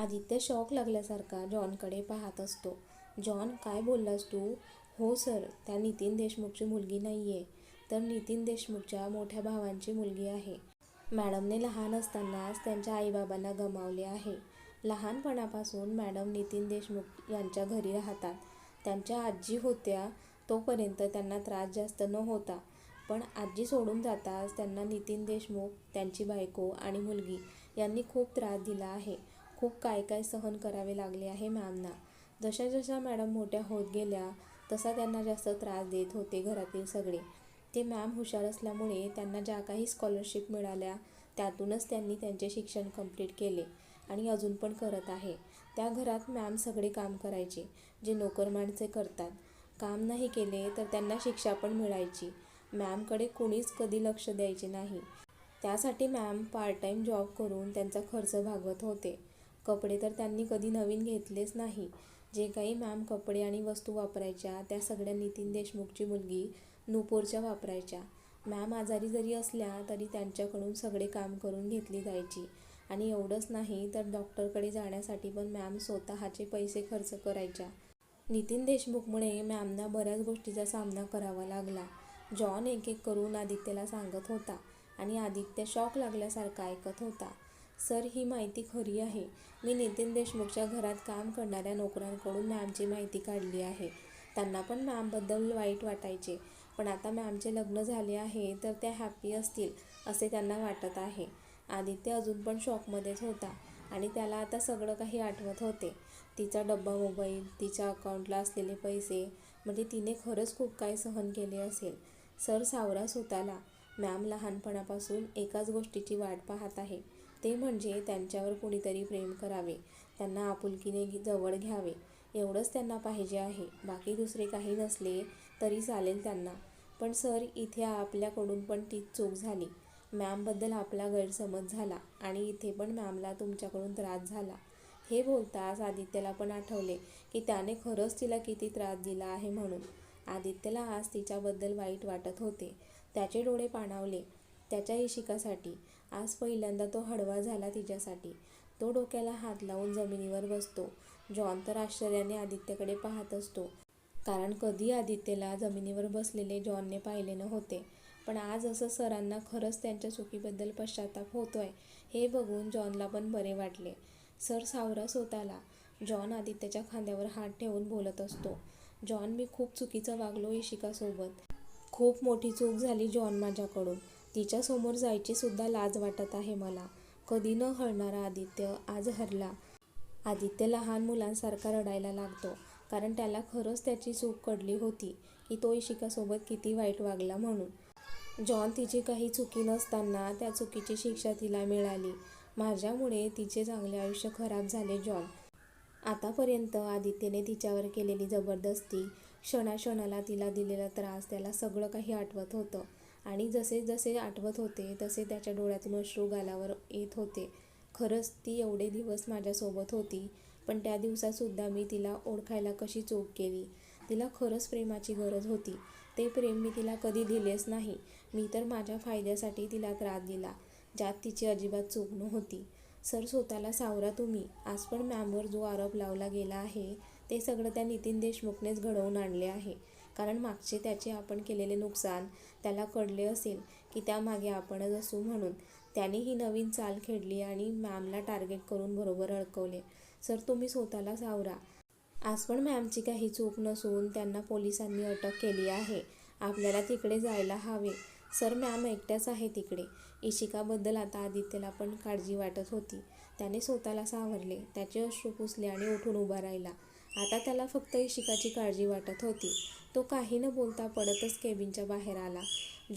Aditya shock लागल्यासारखा जॉनकडे पाहत असतो. John काय बोललास तू? हो सर, त्या नितीन देशमुखची मुलगी नाही आहे तर नितीन देशमुखच्या मोठ्या भावांची मुलगी आहे. मॅडमने लहान असतानाच त्यांच्या आईबाबांना गमावले आहे. लहानपणापासून मॅडम नितीन देशमुख यांच्या घरी राहतात. त्यांच्या आजी होत्या तोपर्यंत त्यांना त्रास जास्त न होता पण आजी सोडून जाताच त्यांना नितीन देशमुख, त्यांची बायको आणि मुलगी यांनी खूप त्रास दिला आहे. खूप काय काय सहन करावे लागले आहे मॅमना. जशा जशा मॅडम मोठ्या होत गेल्या तसा त्यांना जास्त त्रास देत होते घरातील सगळे. ते मॅम हुशार असल्यामुळे त्यांना ज्या काही स्कॉलरशिप मिळाल्या त्यातूनच त्यांनी त्यांचे शिक्षण कंप्लीट केले आणि अजून पण करत आहे. त्या घरात मॅम सगळे काम करायचे, जे नोकरमाणसे करतात. काम नाही केले तर त्यांना शिक्षा पण मिळायची. मॅमकडे कुणीच कधी लक्ष द्यायचे नाही. त्यासाठी मॅम पार्ट टाइम जॉब करून त्यांचा खर्च भागवत होते. कपडे तर त्यांनी कधी नवीन घेतलेच नाही. जे काही मॅम कपडे आणि वस्तू वापरायच्या त्या सगळ्या नितीन देशमुखची मुलगी नुपूरच्या वापरायच्या. मॅम आजारी जरी असल्या तरी त्यांच्याकडून सगळे काम करून घेतली जायची. आणि एवढंच नाही तर डॉक्टरकडे जाण्यासाठी पण मॅम स्वतःचे पैसे खर्च करायच्या. नितीन देशमुखमुळे मॅमना बऱ्याच गोष्टीचा सामना करावा लागला. जॉन एक एक करून आदित्यला सांगत होता आणि आदित्य शॉक लागल्यासारखा ऐकत होता. सर ही माहिती खरी आहे. मी नितीन देशमुखच्या घरात काम करणाऱ्या नोकरांकडून मॅमची माहिती काढली आहे. त्यांना पण मॅमबद्दल वाईट वाटायचे. पण आता मॅमचे लग्न झाले आहे तर त्या हॅपी असतील असे त्यांना वाटत आहे. आदित्य अजून पण शॉकमध्येच होता आणि त्याला आता सगळं काही आठवत होते. तिचा डब्बा मोबाईल, तिच्या अकाउंटला असलेले पैसे म्हणजे तिने खरंच खूप काय सहन केले असेल. सर सावरा स्वतःला. मॅम लहानपणापासून एकाच गोष्टीची वाट पाहत आहे, ते म्हणजे त्यांच्यावर कुणीतरी प्रेम करावे, त्यांना आपुलकीने जवळ घ्यावे एवढंच त्यांना पाहिजे आहे. बाकी दुसरे काही नसले तरी चालेल त्यांना. पण सर इथे आपल्याकडून पण तीच चूक झाली. मॅमबद्दल आपला गैरसमज झाला आणि इथे पण मॅमला तुमच्याकडून त्रास झाला. हे बोलताच आदित्यला पण आठवले की त्याने खरंच तिला किती त्रास दिला आहे म्हणून. आदित्यला आज तिच्याबद्दल वाईट वाटत होते. त्याचे डोळे पाणावले. त्याच्या इशिकासाठी. आज पहिल्यांदा तो हडवा झाला तिच्यासाठी. तो डोक्याला हात लावून जमिनीवर बसतो. जॉन तर आश्चर्याने आदित्यकडे पाहत असतो. कारण कधी आदित्यला जमिनीवर बसलेले जॉनने पाहिले नव्हते. पण आज असं सरांना खरंच त्यांच्या चुकीबद्दल पश्चाताप होतोय हे बघून जॉनला पण बरे वाटले. सर सावरा स्वतःला. जॉन आदित्यच्या खांद्यावर हात ठेवून बोलत असतो. जॉन मी खूप चुकीचं वागलो इशिकासोबत. खूप मोठी चूक झाली जॉन माझ्याकडून. तिच्यासमोर जायचीसुद्धा लाज वाटत आहे मला. कधी न हरणारा आदित्य आज हरला. आदित्य लहान मुलांसारखा रडायला लागतो. कारण त्याला खरंच त्याची चूक कळली होती की तो इशिकासोबत किती वाईट वागला म्हणून. जॉन तिची काही चुकी नसताना त्या चुकीची शिक्षा तिला मिळाली. माझ्यामुळे तिचे चांगले आयुष्य खराब झाले जॉन. आतापर्यंत आदित्यने तिच्यावर केलेली जबरदस्ती, क्षणाक्षणाला तिला दिलेला त्रास त्याला सगळं काही आठवत होतं. आणि जसे जसे आठवत होते तसे त्याच्या डोळ्यातून अश्रू गालावर येत होते. खरंच ती एवढे दिवस माझ्यासोबत होती. पण त्या दिवसातसुद्धा मी तिला ओळखायला कशी चूक केली. तिला खरंच प्रेमाची गरज होती. ते प्रेम मी तिला कधी दिलेच नाही. मी तर माझ्या फायद्यासाठी तिला त्रास दिला, ज्यात तिची अजिबात चूक नव्हती. सर स्वतःला सावरा तुम्ही. आज पण मॅमवर जो आरोप लावला गेला आहे ते सगळं त्या नितीन देशमुखनेच घडवून आणले आहे. कारण मागचे त्याचे आपण केलेले नुकसान त्याला कळले असेल की त्यामागे आपणच असू म्हणून त्याने ही नवीन चाल खेळली आणि मॅमला टार्गेट करून बरोबर अडकवले. सर तुम्ही स्वतःला सावरा. आज पण मॅमची काही चूक नसून त्यांना पोलिसांनी अटक केली आहे. आपल्याला तिकडे जायला हवे. सर मॅम एकट्याच आहे तिकडे. इशिकाबद्दल आता आदित्यला पण काळजी वाटत होती. त्याने स्वतःला सावरले. त्याचे अश्रू पुसले आणि उठून उभा राहिला. आता त्याला फक्त इशिकाची काळजी वाटत होती. तो काही न बोलता पडतच केबिनच्या बाहेर आला.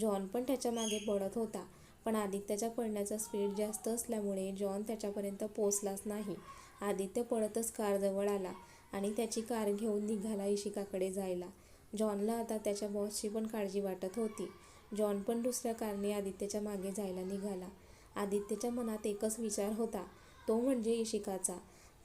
जॉन पण त्याच्यामागे पडत होता. पण आदित्यच्या पडण्याचा स्पीड जास्त असल्यामुळे जॉन त्याच्यापर्यंत पोचलाच नाही. आदित्य पळतच कारजवळ आला आणि त्याची कार घेऊन निघाला इशिकाकडे जायला. जॉनला आता त्याच्या बॉसची पण काळजी वाटत होती. जॉन पण दुसऱ्या कारने आदित्यच्या मागे जायला निघाला. आदित्यच्या मनात एकच विचार होता तो म्हणजे इशिकाचा.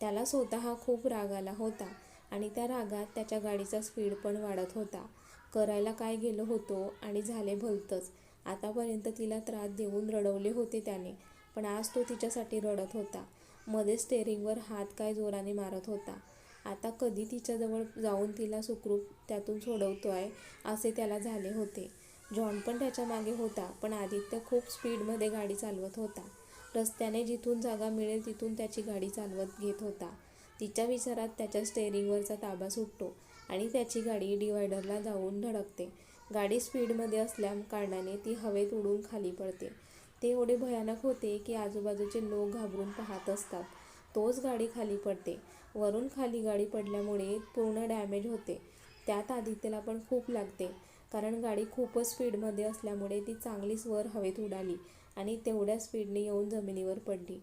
त्याला स्वतः खूप राग आला होता आणि त्या रागात त्याच्या गाडीचा स्पीड पण वाढत होता. करायला काय गेलो होतो आणि झाले भलतंच. आतापर्यंत तिला त्रास देऊन रडवले होते त्याने, पण आज तो तिच्यासाठी रडत होता. मध्येच स्टेअरिंगवर हात काय जोराने मारत होता आता कधी तिच्याजवळ जाऊन तिला सुखरूप त्यातून सोडवतो आहे असे त्याला झाले होते जॉन पण त्याच्यामागे होता पण आदित्य खूप स्पीडमध्ये गाडी चालवत होता रस्त्याने जिथून जागा मिळेल तिथून त्याची गाडी चालवत घेत होता तिच्या विचारात त्याच्या स्टेअरिंगवरचा ताबा सुटतो आणि त्याची गाडी डिवायडरला जाऊन धडकते. गाडी स्पीडमध्ये असल्या कारणाने ती हवेत उडून खाली पडते. ते एवढे भयानक होते की आजूबाजूचे लोक घाबरून पाहत असतात. तोच गाडी खाली पडते. वरून खाली गाडी पडल्यामुळे पूर्ण डॅमेज होते. त्यात आदित्यला पण खूप लागते. कारण गाडी खूपच स्पीडमध्ये असल्यामुळे ती चांगलीच वर हवेत उडाली आणि तेवढ्या स्पीडने येऊन जमिनीवर पडली.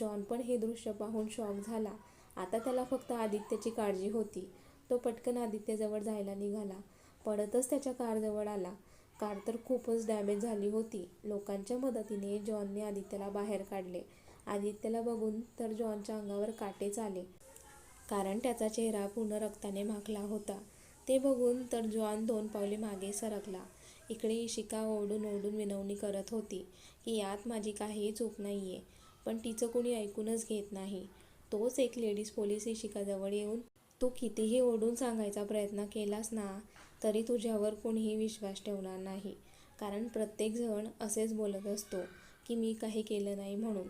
जॉन पण हे दृश्य पाहून शॉक झाला. आता त्याला फक्त आदित्यची काळजी होती. तो पटकन आदित्यजवळ जायला निघाला. पडतच त्याच्या कारजवळ आला. कार तर खूपच डॅमेज झाली होती. लोकांच्या मदतीने जॉनने आदित्यला बाहेर काढले. आदित्यला बघून तर जॉनच्या अंगावर काटेच आले. कारण त्याचा चेहरा पूर्ण रक्ताने माखला होता. ते बघून तर जॉन दोन पावले मागे सरकला. इकडे इशिका ओरडून ओरडून विनवणी करत होती की यात माझी काहीही चूक नाही आहे पण तिचं कोणी ऐकूनच घेत नाही. तोच एक लेडीज पोलीस इशिकाजवळ येऊन तू कितीही ओढून सांगायचा प्रयत्न केलास ना तरी तुझ्यावर कोणीही विश्वास ठेवणार नाही. कारण प्रत्येकजण असेच बोलत असतो की मी काही केलं नाही म्हणून.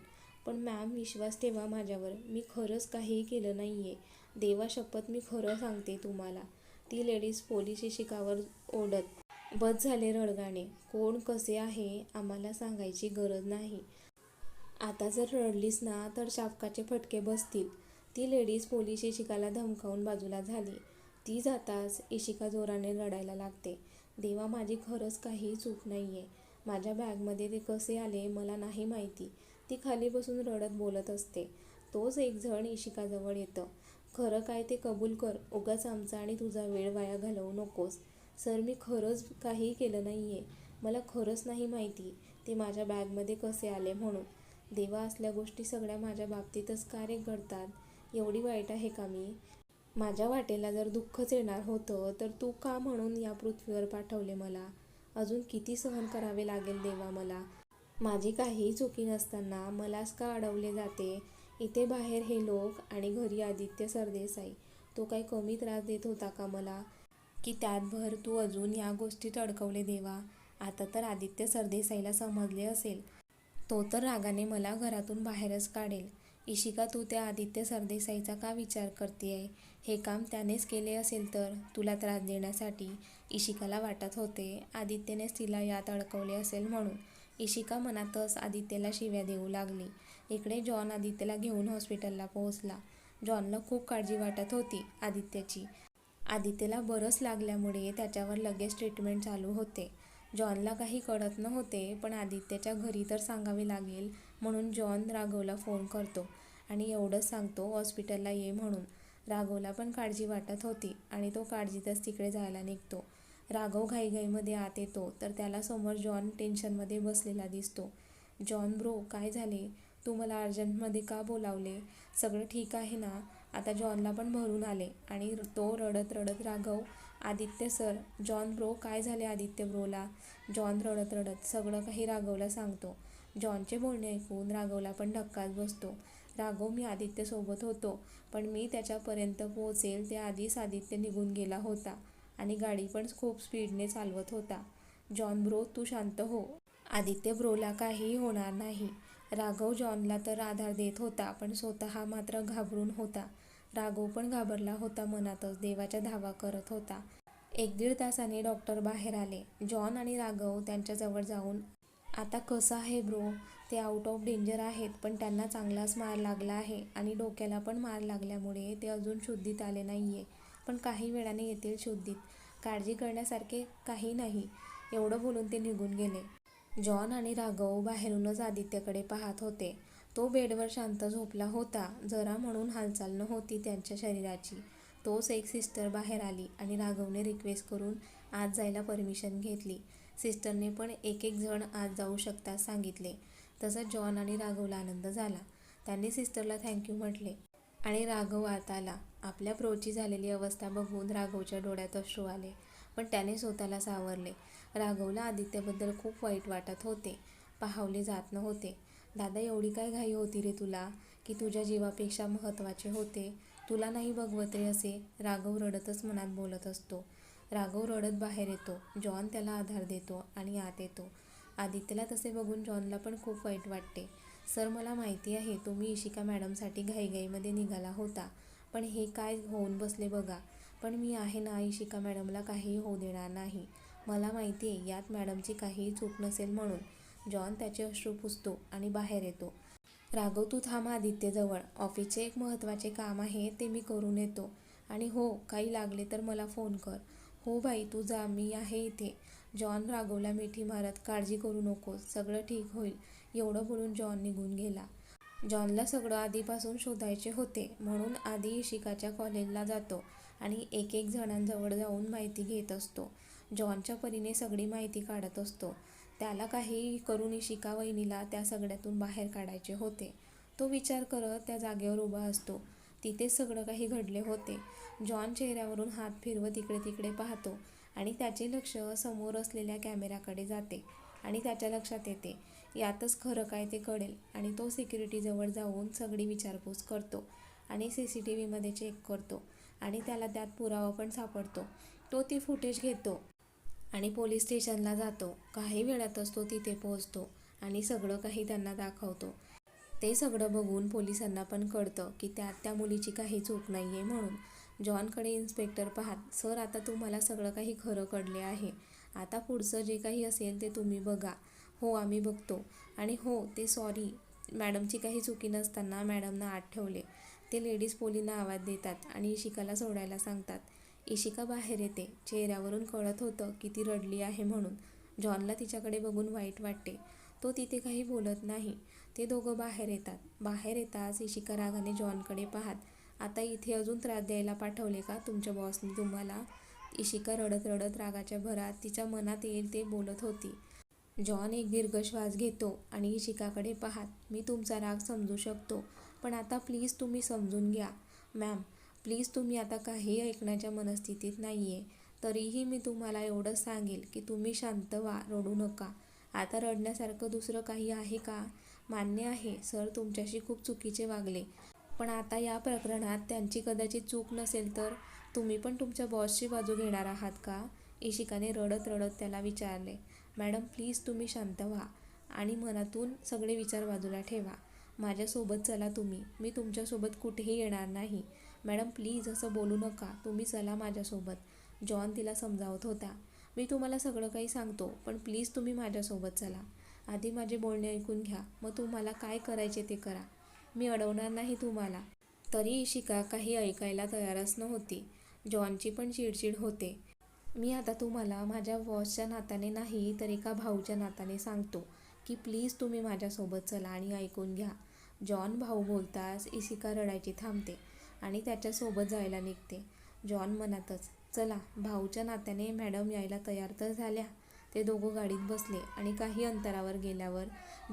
पण मॅम विश्वास ठेवा माझ्यावर. मी खरंच काहीही केलं नाही आहे देवा शपथ मी खरं सांगते तुम्हाला. ती लेडीज पोलीस शिकावर ओढत बस झाले रडगाणे. कोण कसे आहे आम्हाला सांगायची गरज नाही. आता जर रडलीस ना तर शापकाचे फटके बसतील. ती लेडीज पोलीस इशिकाला धमकावून बाजूला झाली. ती जाताच इशिका जोराने रडायला लागते. देवा माझी खरंच काही चूक नाही आहे माझ्या बॅगमध्ये ते कसे आले मला नाही माहिती. ती खाली बसून रडत बोलत असते. तोच एक जण इशिकाजवळ येतं. खरं काय ते कबूल कर. उगाच आमचा आणि तुझा वेळ वाया घालवू नकोस. सर मी खरंच काही केलं नाही आहे मला खरंच नाही माहिती ते माझ्या बॅगमध्ये कसे आले म्हणून. देवा असल्या गोष्टी सगळ्या माझ्या बाबतीतच का घडतात. एवढी वाईट आहे का मी? माझ्या वाटेला जर दुःखच येणार होतं तर तू का म्हणून या पृथ्वीवर पाठवले मला? अजून किती सहन करावे लागेल देवा मला? माझी काहीही चुकी नसताना मलाच का अडवले जाते? इथे बाहेर हे लोक आणि घरी आदित्य सरदेसाई. तो काही कमी त्रास देत होता का मला? की त्यात भर तू अजून या गोष्टीत अडकवले देवा? आता तर आदित्य सरदेसाईला समजले असेल. तो तर रागाने मला घरातून बाहेरच काढेल. इशिका तू त्या आदित्य सरदेसाईचा का विचार करते हे काम त्यानेच केले असेल तर तुला त्रास देण्यासाठी इशिकाला वाटत होते. आदित्यनेच तिला यात अडकवले असेल म्हणून. इशिका मनातच आदित्यला शिव्या देऊ लागली. इकडे जॉन आदित्यला घेऊन हॉस्पिटलला पोहोचला. जॉनला खूप काळजी वाटत होती आदित्यची. आदित्यला बरंच लागल्यामुळे त्याच्यावर लगेच ट्रीटमेंट चालू होते. जॉनला काही कळत नव्हते पण आदित्यच्या घरी तर सांगावे लागेल म्हणून जॉन राघवला फोन करतो आणि एवढंच सांगतो हॉस्पिटलला ये म्हणून. राघवला पण काळजी वाटत होती आणि तो काळजीतच तिकडे जायला निघतो. राघव घाईघाईमध्ये आत येतो तर त्याला समोर जॉन टेन्शनमध्ये बसलेला दिसतो. जॉन ब्रो काय झाले? तू मला अर्जंटमध्ये का बोलावले? सगळं ठीक आहे ना? आता जॉनला पण भरून आले आणि तो रडत रडत Raghav Aditya sir John bro काय झाले आदित्य ब्रोला जॉन रडत रडत सगळं काही राघवला सांगतो. जॉनचे बोलणे ऐकून राघवला पण धक्काच बसतो. राघव मी आदित्यसोबत होतो पण मी त्याच्यापर्यंत पोहोचेल त्या आधीच आदित्य निघून गेला होता आणि गाडी पण खूप स्पीडने चालवत होता. जॉन ब्रो तू शांत हो. आदित्य ब्रोला काहीही होणार नाही. राघव जॉनला तर आधार देत होता पण स्वतः मात्र घाबरून होता. राघव पण घाबरला होता मनातच देवाच्या धावा करत होता. एक दीड तासाने डॉक्टर बाहेर आले. जॉन आणि राघव त्यांच्याजवळ जाऊन आता कसं आहे ब्रो? ते आउट ऑफ डेंजर आहेत पण त्यांना चांगलाच मार लागला आहे आणि डोक्याला पण मार लागल्यामुळे ते अजून शुद्धीत आले नाही आहे पण काही वेळाने येतील शुद्धीत. काळजी करण्यासारखे काही नाही. एवढं बोलून ते निघून गेले. जॉन आणि राघव बाहेरूनच आदित्यकडे पाहत होते. तो बेडवर शांत झोपला होता. जरा म्हणून हालचाल नव्हती त्यांच्या शरीराची. तोच एक सिस्टर बाहेर आली आणि राघवने रिक्वेस्ट करून आज जायला परमिशन घेतली. सिस्टरने पण एक एक जण आज जाऊ शकतात सांगितले. तसंच जॉन आणि राघवला आनंद झाला. त्यांनी सिस्टरला थँक्यू म्हटले आणि राघव आत आला. आपल्या प्रोची झालेली अवस्था बघून राघवच्या डोळ्यात अश्रू आले पण त्याने स्वतःला सावरले. राघवला आदित्यबद्दल खूप वाईट वाटत होते. पाहावले जात नव्हते. दादा एवढी काय घाई होती रे तुला की तुझ्या जीवापेक्षा महत्त्वाचे होते? तुला नाही बघवत रे असे राघव रडतच मनात बोलत असतो. राघव रडत बाहेर येतो. जॉन त्याला आधार देतो आणि आत येतो. आदित्यला तसे बघून जॉनला पण खूप वाईट वाटते. सर मला माहिती आहे तुम्ही इशिका मॅडमसाठी घाईघाईमध्ये निघाला होता. पण हे काय होऊन बसले बघा. पण मी आहे ना इशिका मॅडमला काहीही होऊ देणार नाही. मला माहिती आहे यात मॅडमची काहीही चूक नसेल म्हणून. जॉन त्याचे अश्रू पुसतो आणि बाहेर येतो. राघव तू थांब आदित्यजवळ. ऑफिसचे एक महत्त्वाचे काम आहे ते मी करून येतो. आणि हो काही लागले तर मला फोन कर. हो बाई तू जा मी आहे इथे. जॉन राघवला मिठी मारत काळजी करू नकोस सगळं ठीक होईल. एवढं बोलून जॉन निघून गेला. जॉनला सगळं आधीपासून शोधायचे होते म्हणून आधी इशिकाच्या कॉलेजला जातो आणि एक एक जणांजवळ जाऊन माहिती घेत असतो. जॉनच्या परीने सगळी माहिती काढत असतो. त्याला काही करून इशिका वहिनीला त्या सगळ्यातून बाहेर काढायचे होते. तो विचार करत त्या जागेवर उभा असतो. तिथे सगळं काही घडले होते. जॉन चेहऱ्यावरून हात फिरवत इकडे तिकडे पाहतो आणि त्याचे लक्ष समोर असलेल्या कॅमेऱ्याकडे जाते आणि त्याच्या लक्षात येते. यातच खरं काय ते कळेल आणि तो सिक्युरिटीजवळ जाऊन सगळी विचारपूस करतो आणि सी सी टी व्हीमध्ये चेक करतो आणि त्याला त्यात पुरावा पण सापडतो. तो ती फुटेज घेतो आणि पोलीस स्टेशनला जातो. काही वेळातच तो तिथे पोहोचतो आणि सगळं काही त्यांना दाखवतो. ते सगळं बघून पोलिसांना पण कळतं की त्यात त्या मुलीची काही चूक नाही आहे म्हणून. जॉनकडे इन्स्पेक्टर पाहात सर आता तुम्हाला सगळं काही खरं कळले आहे. आता पुढचं जे काही असेल ते तुम्ही बघा. हो आम्ही बघतो. आणि हो ते सॉरी मॅडमची काही चुकी नसताना मॅडमना आत ठेवले. ते लेडीज पोलींना आवाज देतात आणि इशिकाला सोडायला सांगतात. इशिका बाहेर येते. चेहऱ्यावरून कळत होतं की ती रडली आहे म्हणून. जॉनला तिच्याकडे बघून वाईट वाटते. तो तिथे काही बोलत नाही. ते दोघं बाहेर येतात. बाहेर येताच इशिका रागाने जॉनकडे पाहात आता इथे अजून त्रास द्यायला पाठवले का तुमच्या बॉसने तुम्हाला? इशिका रडत रडत रागाच्या भरात तिच्या मनात येईल ते बोलत होती. जॉन एक दीर्घ श्वास घेतो आणि इशिकाकडे पाहात मी तुमचा राग समजू शकतो पण आता प्लीज तुम्ही समजून घ्या. मॅम प्लीज तुम्ही आता काही ऐकण्याच्या मनस्थितीत नाही आहे तरीही मी तुम्हाला एवढंच सांगेल की तुम्ही शांत व्हा रडू नका. आता रडण्यासारखं दुसरं काही आहे का? मान्य आहे सर तुमच्याशी खूप चुकीचे वागले. पण आता या प्रकरणात त्यांची कदाचित चूक नसेल तर तुम्ही पण तुमच्या बॉसची बाजू घेणार आहात का? इशिकाने रडत रडत त्याला विचारले. मॅडम प्लीज तुम्ही शांत व्हा आणि मनातून सगळे विचार बाजूला ठेवा. माझ्यासोबत चला तुम्ही. मी तुमच्यासोबत कुठेही येणार नाही. मॅडम प्लीज असं बोलू नका. तुम्ही चला माझ्यासोबत. जॉन तिला समजावत होता. मी तुम्हाला सगळं काही सांगतो पण प्लीज तुम्ही माझ्यासोबत चला. आधी माझे बोलणे ऐकून घ्या. मग तुम्हाला काय करायचे ते करा. मी अडवणार नाही तुम्हाला. तरी इशिका काही ऐकायला तयारच नव्हती. जॉनची पण चिडचिड होते. मी आता तुम्हाला माझ्या बॉसच्या नात्याने नाही तर एका भाऊच्या नात्याने सांगतो की प्लीज तुम्ही माझ्यासोबत चला आणि ऐकून घ्या. जॉन भाऊ बोलताच इशिका रडायची थांबते. आणि त्याच्यासोबत जायला निघते. जॉन मनातच चला भाऊच्या नात्याने मॅडम यायला तयार तर झाल्या. ते दोघं गाडीत बसले आणि काही अंतरावर गेल्यावर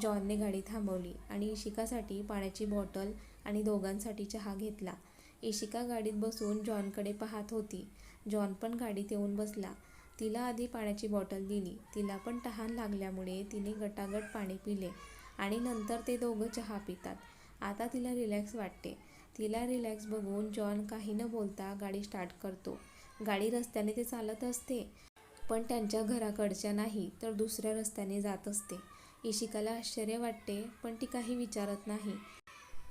जॉनने गाडी थांबवली आणि इशिकासाठी पाण्याची बॉटल आणि दोघांसाठी चहा घेतला. इशिका गाडीत बसून जॉनकडे पाहत होती. जॉन पण गाडीत येऊन बसला. तिला आधी पाण्याची बॉटल दिली. तिला पण तहान लागल्यामुळे तिने गटागट पाणी पिले आणि नंतर ते दोघं चहा पितात. आता तिला रिलॅक्स वाटते. तिला रिलॅक्स बघून जॉन काही न बोलता गाडी स्टार्ट करतो. गाडी रस्त्याने ते चालत असते पण त्यांच्या घराकडच्या नाही तर दुसऱ्या रस्त्याने जात असते. इशिकाला आश्चर्य वाटते पण ती काही विचारत नाही.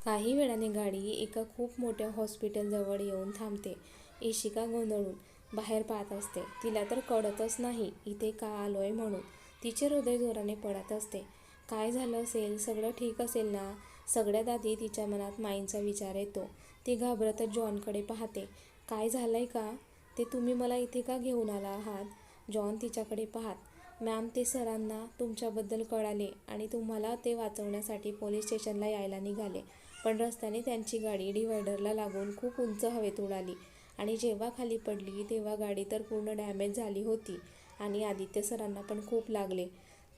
काही वेळाने गाडी एका खूप मोठ्या हॉस्पिटलजवळ येऊन थांबते. इशिका गोंधळून बाहेर पाहत असते. तिला तर कळतच नाही इथे का आलो आहे म्हणून. तिचे हृदय जोराने पडत असते. काय झालं असेल? सगळं ठीक असेल ना? सगळ्यात आधी तिच्या मनात माईंचा विचार येतो. ती घाबरतच जॉनकडे पाहते. काय झालंय का? ते तुम्ही मला इथे का घेऊन आला आहात? जॉन तिच्याकडे पाहात. मॅम ते सरांना तुमच्याबद्दल कळाले आणि तुम्हाला ते वाचवण्यासाठी पोलीस स्टेशनला यायला निघाले. पण रस्त्याने त्यांची गाडी डिवायडरला लागून खूप उंच हवेत उडाली आणि जेव्हा खाली पडली तेव्हा गाडी तर पूर्ण डॅमेज झाली होती आणि आदित्य सरांना पण खूप लागले.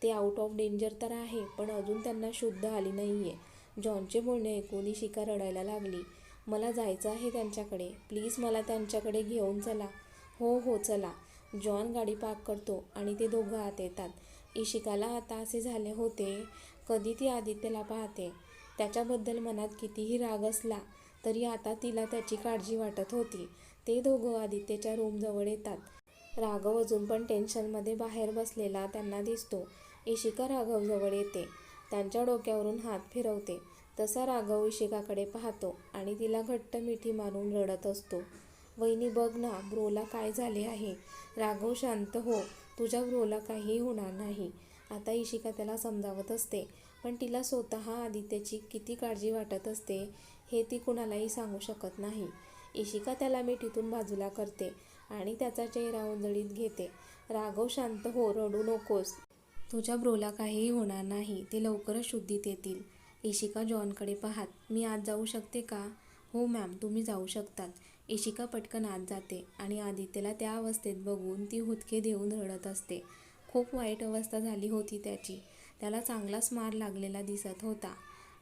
ते आउट ऑफ डेंजर तर आहे पण अजून त्यांना शुद्ध आली नाही आहे जॉनचे बोलणे ऐकून इशिका रडायला लागली. मला जायचं आहे त्यांच्याकडे. प्लीज मला त्यांच्याकडे घेऊन चला. हो हो चला. जॉन गाडी पार्क करतो आणि ते दोघं आत येतात. इशिकाला आता असे झाले होते. कधी ती आदित्यला पाहते? त्याच्याबद्दल मनात कितीही राग असला तरी आता तिला त्याची काळजी वाटत होती. ते दोघं आदित्यच्या रूमजवळ येतात. राघव अजून पण टेन्शनमध्ये बाहेर बसलेला त्यांना दिसतो. इशिका राघवजवळ येते. त्यांच्या डोक्यावरून हात फिरवते. तसा राघव इशिकाकडे पाहतो आणि तिला घट्ट मिठी मारून रडत असतो. वहिनी बघ ना ब्रोला काय झाले आहे? राघव शांत हो तुझ्या ब्रोला काहीही होणार नाही. आता इशिका त्याला समजावत असते पण तिला स्वतः आदित्यची किती काळजी वाटत असते हे ती कुणालाही सांगू शकत नाही. इशिका त्याला मिठीतून बाजूला करते आणि त्याचा चेहरा उंजळीत घेते. राघव शांत हो रडू नकोस. तुझ्या ब्रोला काहीही होणार नाही ते लवकरच शुद्धीत येतील. इशिका जॉनकडे पाहात मी आज जाऊ शकते का? हो मॅम तुम्ही जाऊ शकतात. इशिका पटकन आत जाते आणि आदित्यला त्या अवस्थेत बघून ती हुदके देऊन रडत असते. खूप वाईट अवस्था झाली होती त्याची. त्याला चांगलाच मार लागलेला दिसत होता.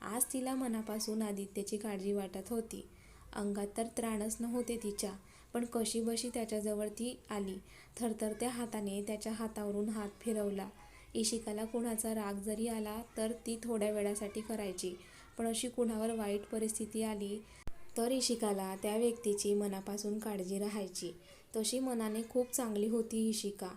आज तिला मनापासून आदित्यची काळजी वाटत होती. अंगात तर त्राणच नव्हते तिच्या पण कशी बशी त्याच्याजवळ ती आली. थरथरत्या हाताने त्याच्या हातावरून हात फिरवला. इशिकाला कुणाचा राग जरी आला तर ती थोड्या वेळासाठी करायची. पण अशी कुणावर वाईट परिस्थिती आली तर इशिकाला त्या व्यक्तीची मनापासून काळजी राहायची. तशी मनाने खूप चांगली होती इशिका.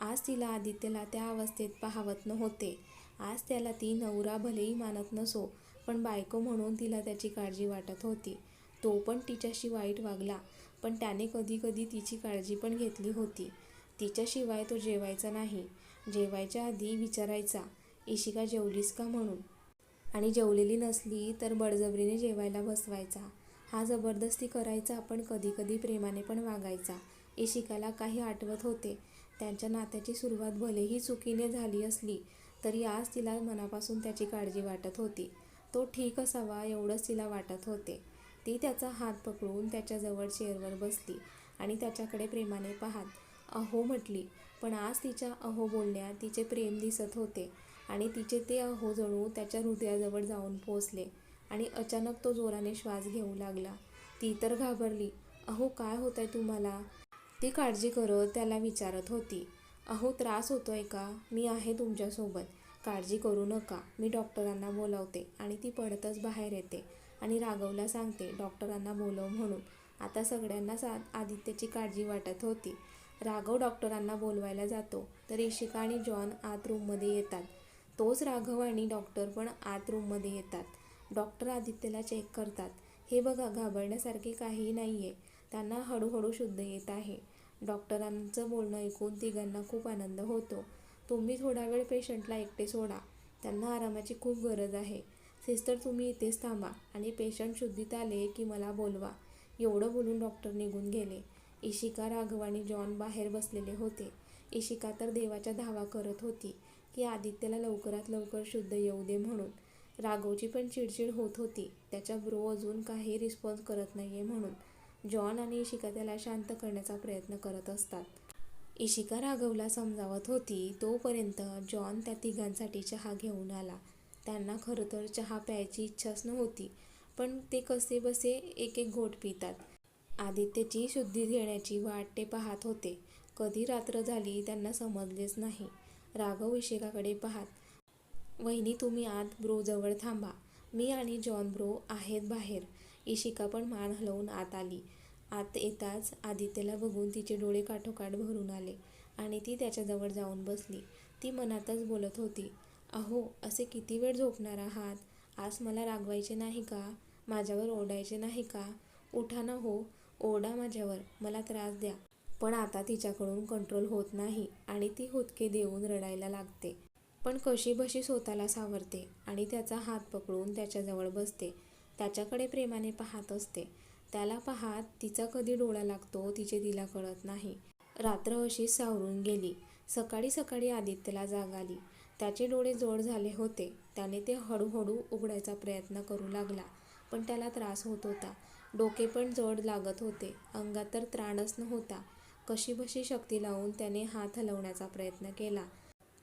आज तिला आदित्यला त्या अवस्थेत पाहावत नव्हते. आज त्याला ती नवरा भलेही मानत नसो पण बायको म्हणून तिला त्याची काळजी वाटत होती. तो पण तिच्याशी वाईट वागला पण त्याने कधी कधी तिची काळजी पण घेतली होती. तिच्याशिवाय तो जेवायचा नाही. जेवायच्या आधी विचारायचा इशिका जेवलीस का म्हणून आणि जेवलेली नसली तर बळजबरीने जेवायला बसवायचा. हा जबरदस्ती करायचा पण कधीकधी प्रेमाने पण वागायचा. इशिकाला काही आठवत होते. त्यांच्या नात्याची सुरुवात भलेही चुकीने झाली असली तरी आज तिला मनापासून त्याची काळजी वाटत होती. तो ठीक असावा एवढंच तिला वाटत होते. ती त्याचा हात पकडून त्याच्याजवळ चेअरवर बसली आणि त्याच्याकडे प्रेमाने पाहात अहो म्हटली पण आज तिच्या अहो बोलण्यात तिचे प्रेम दिसत होते आणि तिचे ते अहो जणू त्याच्या हृदयाजवळ जाऊन पोचले आणि अचानक तो जोराने श्वास घेऊ लागला. ती तर घाबरली. अहो काय होत आहे तुम्हाला? ती काळजी करत त्याला विचारत होती. अहो त्रास होतोय का? मी आहे तुमच्यासोबत. काळजी करू नका. मी डॉक्टरांना बोलावते आणि ती पडतच बाहेर येते आणि राघवला सांगते डॉक्टरांना बोलव म्हणून. आता सगळ्यांना सा आदित्यची काळजी वाटत होती. राघव डॉक्टरांना बोलवायला जातो. तर इशिका आणि जॉन आत रूममध्ये येतात. तोच राघव आणि डॉक्टर पण आत रूममध्ये येतात. डॉक्टर आदित्यला चेक करतात. हे बघा घाबरण्यासारखे काहीही नाही आहे त्यांना हळूहळू शुद्ध येत आहे. डॉक्टरांचं बोलणं ऐकून तिघांना खूप आनंद होतो. तुम्ही थोडा वेळ पेशंटला एकटे सोडा. त्यांना आरामाची खूप गरज आहे. सिस्टर तुम्ही इथेच थांबा आणि पेशंट शुद्धीत आले की मला बोलवा. एवढं बोलून डॉक्टर निघून गेले. इशिका राघव आणि जॉन बाहेर बसलेले होते. इशिका तर देवाच्या धावा करत होती की आदित्यला लवकरात लवकर शुद्ध येऊ दे म्हणून. राघवची पण चिडचिड होत होती. त्याच्या ब्रो अजून काही रिस्पॉन्स करत नाही आहे म्हणून. जॉन आणि इशिका त्याला शांत करण्याचा प्रयत्न करत असतात. इशिका राघवला समजावत होती तोपर्यंत जॉन त्या तिघांसाठी चहा घेऊन आला. त्यांना खरं तर चहा प्यायची इच्छाच नव्हती पण ते कसे बसे एक एक घोट पितात. आदित्यची शुद्धी घेण्याची वाट ते पाहत होते. कधी रात्र झाली त्यांना समजलेच नाही. राघव इशिकाकडे पाहात वहिनी तुम्ही आत ब्रोजवळ थांबा. मी आणि जॉन ब्रो आहेत बाहेर. इशिका पण मान हलवून आत आली. आत येताच आदित्यला बघून तिचे डोळे काठोकाठ भरून आले आणि ती त्याच्याजवळ जाऊन बसली. ती मनातच बोलत होती अहो असे किती वेळ झोपणार आहात? आज मला रागवायचे नाही का? माझ्यावर ओरडायचे नाही का? उठा ना हो. ओरडा माझ्यावर मला त्रास द्या. पण आता तिच्याकडून कंट्रोल होत नाही आणि ती हुदके देऊन रडायला लागते. पण कशी बशी स्वतःला सावरते आणि त्याचा हात पकडून त्याच्याजवळ बसते. त्याच्याकडे प्रेमाने पाहत असते. त्याला पाहात तिचा कधी डोळा लागतो तिचे तिला कळत नाही. रात्र अशी सावरून गेली. सकाळी सकाळी आदित्यला जाग आली. त्याचे डोळे जोड झाले होते. त्याने ते हळूहळू उघडायचा प्रयत्न करू लागला. पण त्याला त्रास होत होता. डोके पण जड लागत होते. अंगात तर त्राणच नव्हता. कशीबशी शक्ती लावून त्याने हात हलवण्याचा प्रयत्न केला.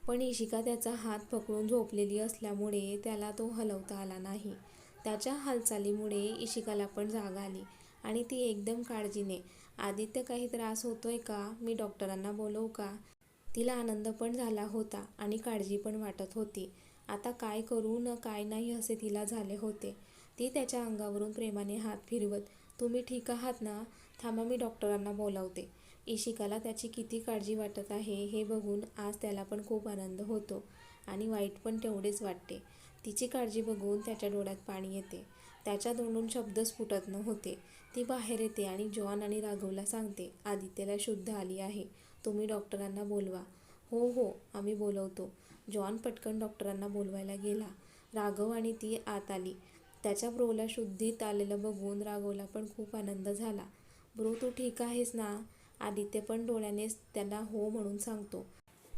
पण इशिका त्याचा हात पकडून झोपलेली असल्यामुळे त्याला तो हलवता आला नाही. त्याच्या हालचालीमुळे इशिकाला पण जाग आली आणि ती एकदम काळजीने आदित्य काही त्रास होतोय का? मी डॉक्टरांना बोलवू का? तिला आनंद पण झाला होता आणि काळजी पण वाटत होती. आता काय करू न काय नाही असे तिला झाले होते. ती त्याच्या अंगावरून प्रेमाने हात फिरवत तुम्ही ठीक आहात ना? थांबा मी डॉक्टरांना बोलावते इशिकाला त्याची किती काळजी वाटत आहे हे बघून आज त्याला पण खूप आनंद होतो आणि वाईट पण तेवढेच वाटते. तिची काळजी बघून त्याच्या डोळ्यात पाणी येते. त्याच्या तोंडून शब्द स्फुटत नव्हते. ती बाहेर येते आणि जॉन आणि राघवला सांगते आदित्यला शुद्ध आली आहे. तुम्ही डॉक्टरांना बोलवा. हो हो आम्ही बोलवतो. जॉन पटकन डॉक्टरांना बोलवायला गेला. राघव आणि ती आत आली. त्याच्या ब्रोला शुद्धीत आलेलं बघून राघवला पण खूप आनंद झाला. ब्रो तू ठीक आहेस ना? आदित्य पण डोळ्यानेच त्याला हो म्हणून सांगतो.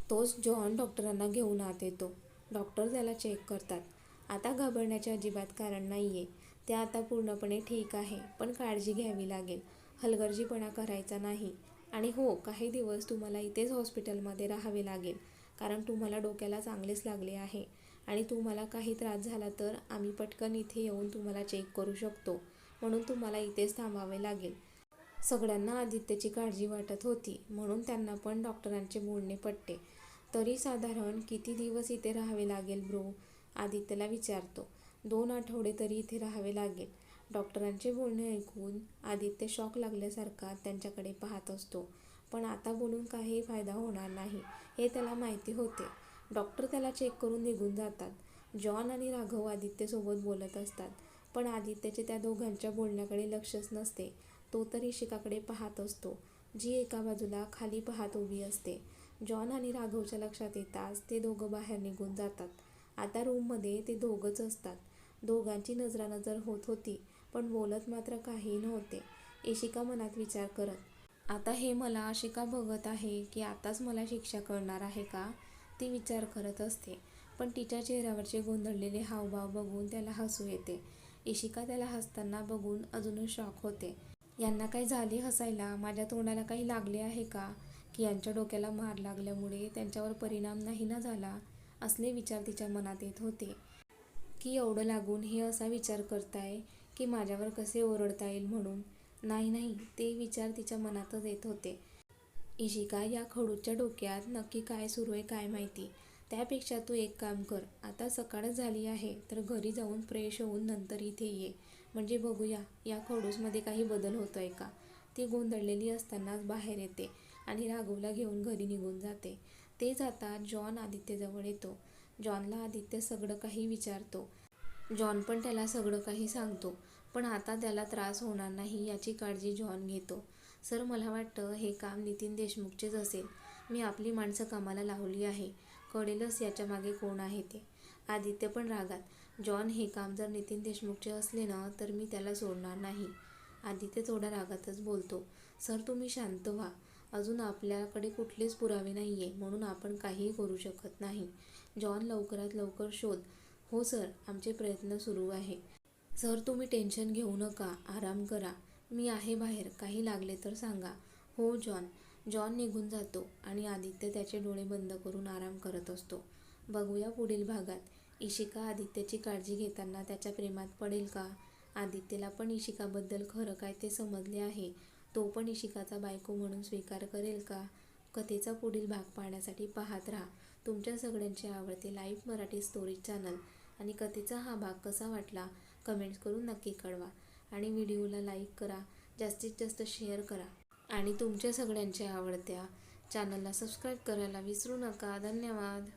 तोच जॉन डॉक्टरांना घेऊन आत येतो. डॉक्टर त्याला चेक करतात. आता घाबरण्याचे अजिबात कारण नाही आहे ते आता पूर्णपणे ठीक आहे पण काळजी घ्यावी लागेल. हलगर्जीपणा करायचा नाही. आणि हो काही दिवस तुम्हाला इथेच हॉस्पिटलमध्ये राहावे लागेल कारण तुम्हाला डोक्याला चांगलेच लागले आहे. आणि तुम्हाला काही त्रास झाला तर आम्ही पटकन इथे येऊन तुम्हाला चेक करू शकतो. म्हणून तुम्हाला इथेच थांबावे लागेल. सगळ्यांना आदित्यची काळजी वाटत होती. म्हणून त्यांना पण डॉक्टरांचे बोलणे पटते. तरी साधारण किती दिवस इथे राहावे लागेल ब्रो? आदित्यला विचारतो. दोन आठवडे तरी इथे राहावे लागेल. डॉक्टरांचे बोलणे ऐकून आदित्य शॉक लागल्यासारखा त्यांच्याकडे पाहत असतो. पण आता बोलून काही फायदा होणार नाही. हे त्याला माहिती होते. डॉक्टर त्याला चेक करून निघून जातात. जॉन आणि राघव आदित्यसोबत बोलत असतात. पण आदित्यचे त्या दोघांच्या बोलण्याकडे लक्षच नसते. तो तर इशिकाकडे पाहत असतो. जी एका बाजूला खाली पाहत उभी असते. जॉन आणि राघवच्या लक्षात येताच ते दोघं बाहेर निघून जातात. आता रूममध्ये ते दोघंच असतात. दोघांची नजरानजर होत होती पण बोलत मात्र काही नव्हते. इशिका मनात विचार करत आता हे मला अशिका बघत आहे की आताच मला शिक्षा कळणार आहे का? ती विचार करत असते. पण तिच्या चेहऱ्यावरचे गोंधळलेले हावभाव बघून त्याला हसू येते. इशिका त्याला हसताना बघून अजूनच शॉक होते. यांना काही झाले हसायला? माझ्या तोंडाला काही लागले आहे का की यांच्या डोक्याला मार लागल्यामुळे त्यांच्यावर परिणाम नाही ना झाला? असले विचार तिच्या मनात येत होते. की एवढं लागून हे असा विचार करताय की माझ्यावर कसे ओरडता येईल म्हणून नाही नाही ते विचार तिच्या मनातच येत होते. इशिका या खडूच्या डोक्यात नक्की काय सुरू आहे काय माहिती? त्यापेक्षा तू एक काम कर आता सकाळच झाली आहे तर घरी जाऊन फ्रेश होऊन नंतर इथे ये. म्हणजे बघूया या खडूसमध्ये काही बदल होतो आहे का? ती गोंधळलेली असतानाच बाहेर येते आणि राघवला घेऊन घरी निघून जाते. ते जाता जॉन आदित्यजवळ येतो. जॉनला आदित्य सगळं काही विचारतो. जॉन पण त्याला सगळं काही सांगतो. पण आता त्याला त्रास होणार नाही याची काळजी जॉन घेतो. सर मला वाटतं हे काम नितीन देशमुखचेच असेल. मी आपली माणसं कामाला लावली आहे. कळेलच याच्या मागे कोण आहे ते? आदित्य पण रागात. जॉन हे काम जर नितीन देशमुखचे असले ना तर मी त्याला सोडणार नाही. आदित्य थोडा रागातच बोलतो. सर तुम्ही शांत व्हा. अजून आपल्याकडे कुठलेच पुरावे नाही आहे म्हणून आपण काहीही करू शकत नाही. जॉन लवकरात लवकर शोध. हो सर आमचे प्रयत्न सुरू आहे. सर तुम्ही टेन्शन घेऊ नका. आराम करा. मी आहे बाहेर. काही लागले तर सांगा. हो जॉन. जॉन निघून जातो आणि आदित्य त्याचे डोळे बंद करून आराम करत असतो. बघूया पुढील भागात. इशिका आदित्यची काळजी घेताना त्याच्या प्रेमात पडेल का? आदित्यला पण इशिकाबद्दल खरं काय ते समजले आहे. तो पण इशिकाचा बायको म्हणून स्वीकार करेल का? कथेचा पुढील भाग पाहण्यासाठी पाहत राहा. तुमच्या सगळ्यांचे आवडते लाईव्ह मराठी स्टोरीज चॅनल. आणि कथेचा हा भाग कसा वाटला? कमेंट्स करून नक्की कळवा. आणि व्हिडिओला लाईक करा जास्तीत जास्त शेअर करा. आणि तुमच्या सगळ्यांच्या आवडत्या चॅनलला सबस्क्राईब करायला विसरू नका. धन्यवाद.